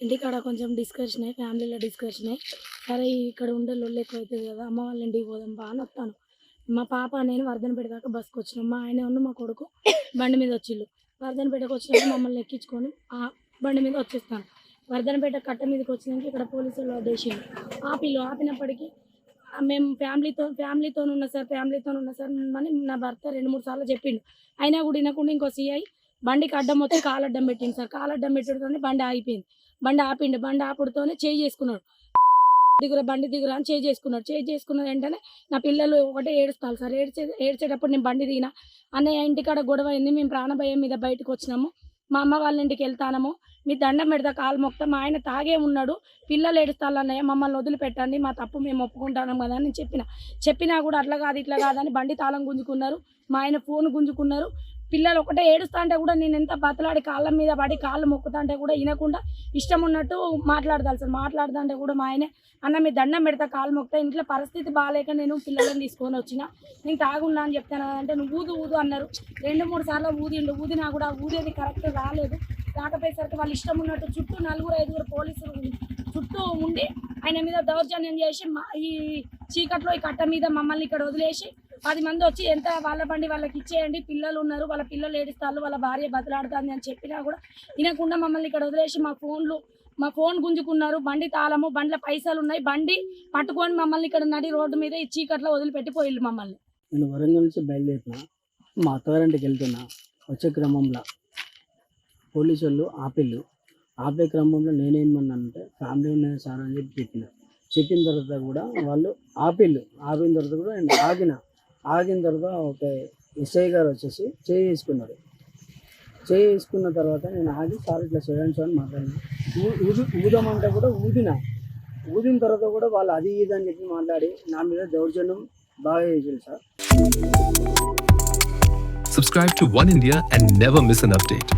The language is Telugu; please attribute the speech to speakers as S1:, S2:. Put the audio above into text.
S1: ఇంటికాడ కొంచెం డిస్కషన్ అయ్యి ఫ్యామిలీలో డిస్కషన్ అయ్యి సరే ఇక్కడ ఉండే లొల్లు ఎక్కువ అవుతుంది కదా అమ్మ వాళ్ళ ఇంటికి పోదాం బా అని వస్తాను మా పాప నేను వర్ధనపేట దాకా బస్కి వచ్చినాం. మా ఆయన ఉన్న మా కొడుకు బండి మీద వచ్చిళ్ళు. వర్ధనపేటకు వచ్చినాక మమ్మల్ని ఎక్కించుకొని ఆ బండి మీద వచ్చేస్తాను. వర్ధనపేట కట్ట మీదకి వచ్చినాక ఇక్కడ పోలీసులు వదిలేసిండు ఆపిల్లు ఆపినప్పటికీ మేము ఫ్యామిలీతో ఫ్యామిలీతో ఉన్న సార్ ఫ్యామిలీతో ఉన్న సార్ అని నా భర్త రెండు మూడు సార్లు చెప్పిండు. అయినా కూడా వినకుండా ఇంకో సిఐ బండికి అడ్డం వచ్చి కాలడ్డం అడ్డం పెట్టింది సార్. కాలడ్డం అడ్డం పెట్టడంతో బండి ఆగిపోయింది. బండి ఆపిండు బండి ఆపుడుతోనే చేయి చేసుకున్నాడు. దిగుర బండి దిగుర అని చేయి చేసుకున్నాడు. చేయి చేసుకున్న వెంటనే నా పిల్లలు ఒకటే ఏడుస్తారు సార్. ఏడ్చే ఏడ్చేటప్పుడు నేను బండి దిగిన అన్నయ్య ఇంటికాడ గొడవ అయింది మేము ప్రాణభయం మీద బయటకు వచ్చినాము. మా అమ్మ వాళ్ళ ఇంటికి వెళ్తానము. మీ దండం పెడతా కాలు మొక్తా. మా ఆయన తాగే ఉన్నాడు. పిల్లలు ఏడుస్తారు అన్నయ్య మమ్మల్ని వదిలిపెట్టండి. మా తప్పు మేము ఒప్పుకుంటాము కదా అని చెప్పిన. చెప్పినా కూడా అట్లా కాదు ఇట్లా కాదని బండి తాళం గుంజుకున్నారు. మా ఆయన ఫోన్ గుంజుకున్నారు. పిల్లలు ఒకటే ఏడుస్తా అంటే కూడా నేను ఎంత బతలాడి కాళ్ళ మీద పడి కాళ్ళు మొక్కుతా అంటే కూడా వినకుండా ఇష్టం ఉన్నట్టు మాట్లాడదాలి సార్. మాట్లాడదా అంటే కూడా మా ఆయనే అన్న మీ దండం పెడతా కాళ్ళు మొక్కుతా ఇంట్లో పరిస్థితి బాగాలేక నేను పిల్లలను తీసుకొని వచ్చిన. నేను తాగున్నా అని చెప్తాను అంటే నువ్వు ఊదు ఊదు అన్నారు. రెండు మూడు సార్లు ఊదిండు. ఊదినా కూడా ఊదేది కరెక్ట్ రాలేదు. రాకపోయేసరికి వాళ్ళు ఇష్టం ఉన్నట్టు చుట్టూ నలుగురు ఐదుగురు పోలీసులు చుట్టూ ఉండి ఆయన మీద దౌర్జన్యం చేసి మా ఈ చీకట్లో ఈ కట్ట మీద మమ్మల్ని ఇక్కడ వదిలేసి పది మంది వచ్చి ఎంత వాళ్ళ బండి వాళ్ళకి ఇచ్చేయండి పిల్లలు ఉన్నారు వాళ్ళ పిల్లలు ఏడుస్తారు వాళ్ళ భార్య బతలాడుతుంది అని చెప్పినా కూడా వినకుండా మమ్మల్ని ఇక్కడ వదిలేసి మా ఫోన్లు మా ఫోన్ గుంజుకున్నారు. బండి తాళము బండ్ల పైసలు ఉన్నాయి. బండి పట్టుకొని మమ్మల్ని ఇక్కడ నడి రోడ్డు మీద ఈ చీకట్లో వదిలిపెట్టి పోయిల్లు మమ్మల్ని.
S2: నేను వరంగల్ నుంచి బయలుదేరిన మా అత్తగారింటికి వెళ్తున్నా. వచ్చే క్రమంలో పోలీసు వాళ్ళు ఆపిల్లు ఆపే క్రమంలో నేనేమన్నానంటే ఫ్యామిలీ ఉన్నది సార్? అని చెప్పి చెప్పిన. చెప్పిన తర్వాత కూడా వాళ్ళు ఆపిల్లు ఆపిన తర్వాత కూడా నేను ఆగిన. ఆగిన తర్వాత ఒక ఎస్ఐ గారు వచ్చేసి చేయి వేసుకున్నారు. చేయి వేసుకున్న తర్వాత నేను ఆగి సార్ ఇట్లా చేయండి సార్ మాట్లాడినా. ఊ- ఊది ఊదమంటే కూడా ఊదిన. ఊదిన తర్వాత కూడా వాళ్ళు అది ఇది అని చెప్పి మాట్లాడి నా మీద దౌర్జన్యం బాగా చేసారు sir.
S3: Subscribe to One India and never miss an update.